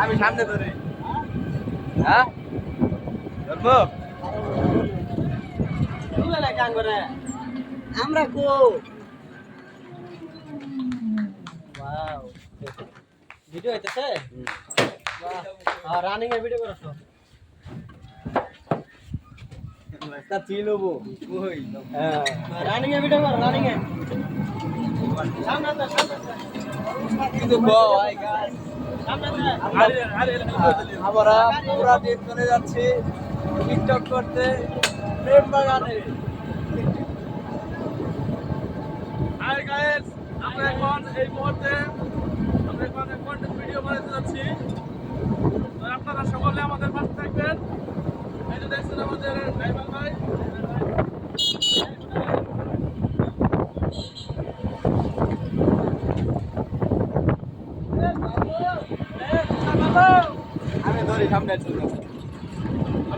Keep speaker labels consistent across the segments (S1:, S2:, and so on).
S1: আমি সামনে ধরি। হ্যাঁ? ধরবো?
S2: আমরা কো? ভিডিও হইতেছে? রানিং এর ভিডিও করছ?
S1: চিনবো কই?
S2: হ্যাঁ। রানিং এর ভিডিও কর রানিং এ। সামনে সামনে।
S1: কিন্তু। আমরা পুরা দিন চলে যাচ্ছি টিকটক করতে প্রেম বাগানে
S3: হাই গাইস আমরা এখন এই মুহূর্তে আমরা এখন কন্টেন্ট ভিডিও বানাতে যাচ্ছি। আপনারা সকলে আমাদের পাশে থাকবেন। এই যে দেখছেন আমাদের ড্রাইভার ভাই
S1: আমি ধরি সামনে চলে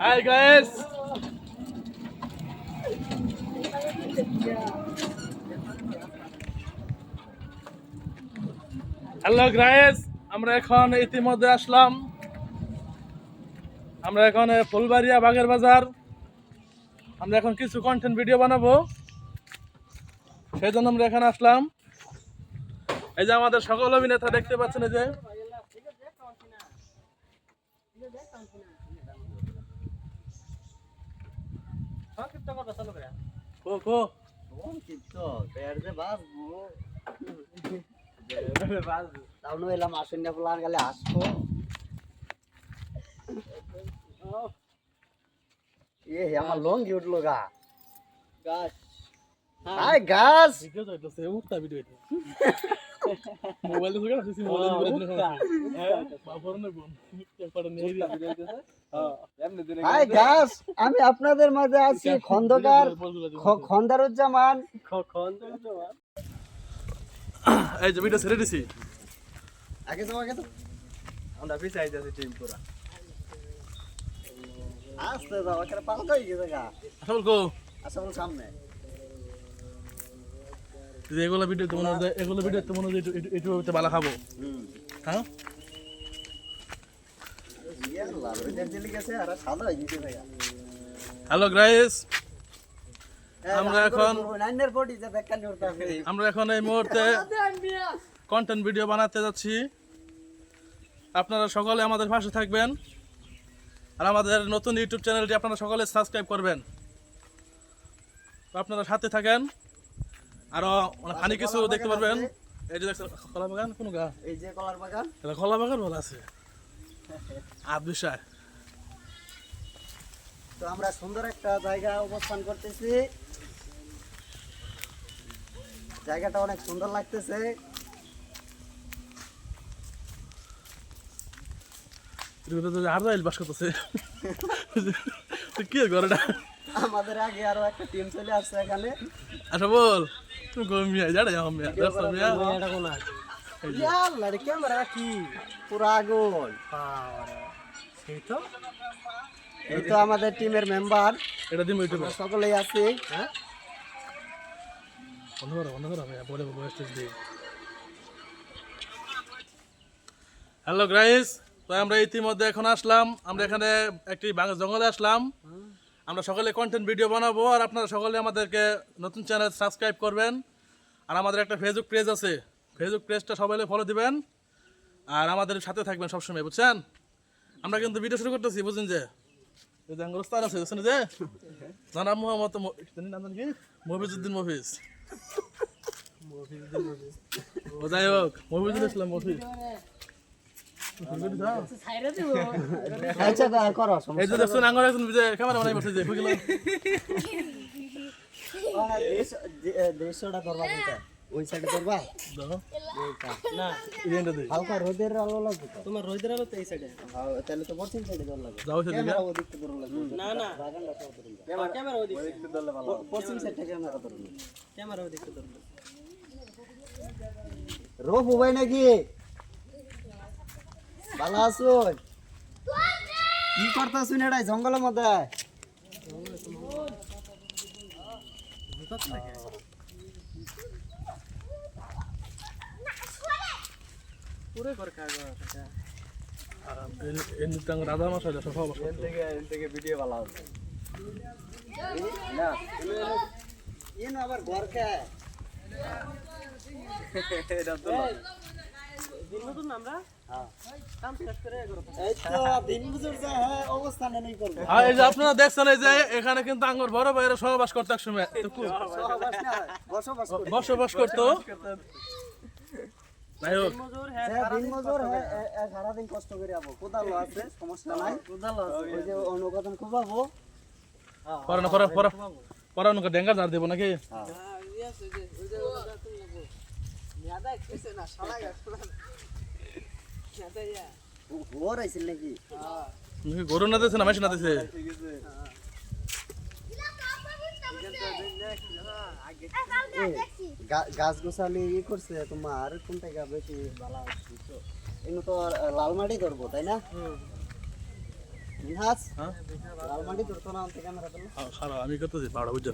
S1: hi
S3: guys hello guys আমরা এখন ইতিমধ্যে আসলাম। আমরা এখন ফুলবাড়িয়া বাগের বাজার। আমরা এখন কিছু কন্টেন্ট ভিডিও বানাবো। সেই জন্য আমরা এখানে আসলাম। এই যে আমাদের সকল অভিনেতা দেখতে পাচ্ছেন এই যে।
S2: সংক্ষিপ্ত কথা চালু করে।
S3: কো কো।
S2: তাও এলাম আসুন না বলার গেলে আসব। এ আমার লঙ্গি উঠল গা। গাছ। হাই গাছ।
S3: ভিডিও তো উঠতা ভিডিও এটা মোবাইল থেকে আসছে মোবাইল করে দিন বাপর না বোন একবার নিয়ে দিয়া ভিডিও হইতেছে
S1: एमने दिन
S2: হাই গাছ আমি আপনাদের মাঝে আছি খন্দকার খ- খন্দারুজ্জামান
S3: এই যে ভিডিও ছেড়ে দিছি
S2: আগে তো আগে তো
S1: আমরা পিছে আইতাছি টিম পুরা
S2: আসতে যাও এখানে পাল্টা হয়ে গেছে গা
S3: আসল কো
S2: আচ্ছা বল সামনে
S3: যে এগুলো ভিডিও তো মনে হয় এগুলো ভিডিও তো মনে হয় একটু ভালো খাব। হ্যাঁ? হ্যালো গাইস আমরা এখন- আমরা এখন এই মুহূর্তে কন্টেন্ট ভিডিও বানাতে যাচ্ছি। আপনারা সকলে আমাদের পাশে থাকবেন। আর আমাদের নতুন ইউটিউব চ্যানেলটি আপনারা সকলে সাবস্ক্রাইব করবেন। আপনারা সাথে থাকেন। আরও অনেক কিছু দেখতে পারবেন। এই যে কলা বাগান কোন গা?
S2: এই যে কলার বাগান।
S3: কলা বাগান বলা আছে। বিষয়?
S2: তো আমরা সুন্দর একটা জায়গা অবস্থান করতেছি। জায়গাটা অনেক সুন্দর লাগতেছে।
S3: আর বাস করতেছে। কি ঘরটা?
S2: আমাদের আগে আরও একটা টিম চলে আসছে এখানে।
S3: আচ্ছা বল। গমিয়া জাড়ে যাও মিয়া দশ
S2: এটা কোন ইয়াল্লা রে ক্যামেরা কি পুরা আগুন
S1: সেই তো
S2: এই তো আমাদের টিমের মেম্বার
S3: এটা দিম ইউটিউবে
S2: সকলেই আছি হ্যাঁ
S3: বন্ধ করো বন্ধ করো মিয়া বলে বলে স্টেজ দিয়ে হ্যালো গাইস তো আমরা ইতিমধ্যে এখন আসলাম। আমরা এখানে একটি বাংলা জঙ্গলে আসলাম। আমরা সকলে কন্টেন্ট ভিডিও বানাবো আর আপনারা সকলে আমাদেরকে নতুন চ্যানেল সাবস্ক্রাইব করবেন। আর আমাদের একটা ফেসবুক পেজ আছে। ফেসবুক পেজটা সবাই ফলো দিবেন। আর আমাদের সাথে থাকবেন সবসময় বুঝছেন? আমরা কিন্তু ভিডিও শুরু করতেছি বুঝছেন যে? আঙ্গুর আছে বুঝছেন যে? জানাব মোহাম্মদ মফিজুদ্দিন মফিজ। ও যাই হোক মফিজুল ইসলাম মফিজ।
S2: আচ্ছা দা করো
S3: এই যে
S2: ধরবা ওই সাইডে এইটা।
S1: না
S2: হালকা রোদের আলো লাগবে
S1: তোমার রোদের আলো এই সাইডে
S2: হ্যাঁ, তাহলে তো পশ্চিম সাইডে ধর লাগবে
S3: যাও
S1: না না
S2: রোপ ভাই নাকি ভালো আছো? কি করতেছুন এটাই জঙ্গলের মধ্যে?
S3: রাধা মাস
S2: থেকে এখান থেকে ভিডিও ভালো হবে। না আবার ঘর কে
S3: আপনারা দেখছেন এই যে এখানে কিন্তু আঙ্গুর বড় ভাইয়েরা সহবাস করতে এক সময়। তো খুব
S2: সহবাস না বসবাস করে।
S3: করতো?
S2: হ্যাঁ, হ্যাঁ সারাদিন কষ্ট করে যাব কোদালো আছে সমস্যা নাই। কোদালো আছে। ওই যে অনুকথন খুবাবো।
S3: পড়ানো পড়া পড়া। পড়ানো ডেঙ্গা ধার দেবো নাকি?
S2: নাকি
S3: গরু না দিছে না মেশিন না দিছে
S2: গাছ গোছালি ই করছে তোমার কোনটা গা বেশি ভালো হচ্ছে এগুলো তো আর লাল মাটি ধরবো তাই না?
S3: হ্যাঁ।
S2: লাল মাটি ধরতো না ক্যামেরা
S3: খারাপ আমি করতেছি বাড়া বুঝছ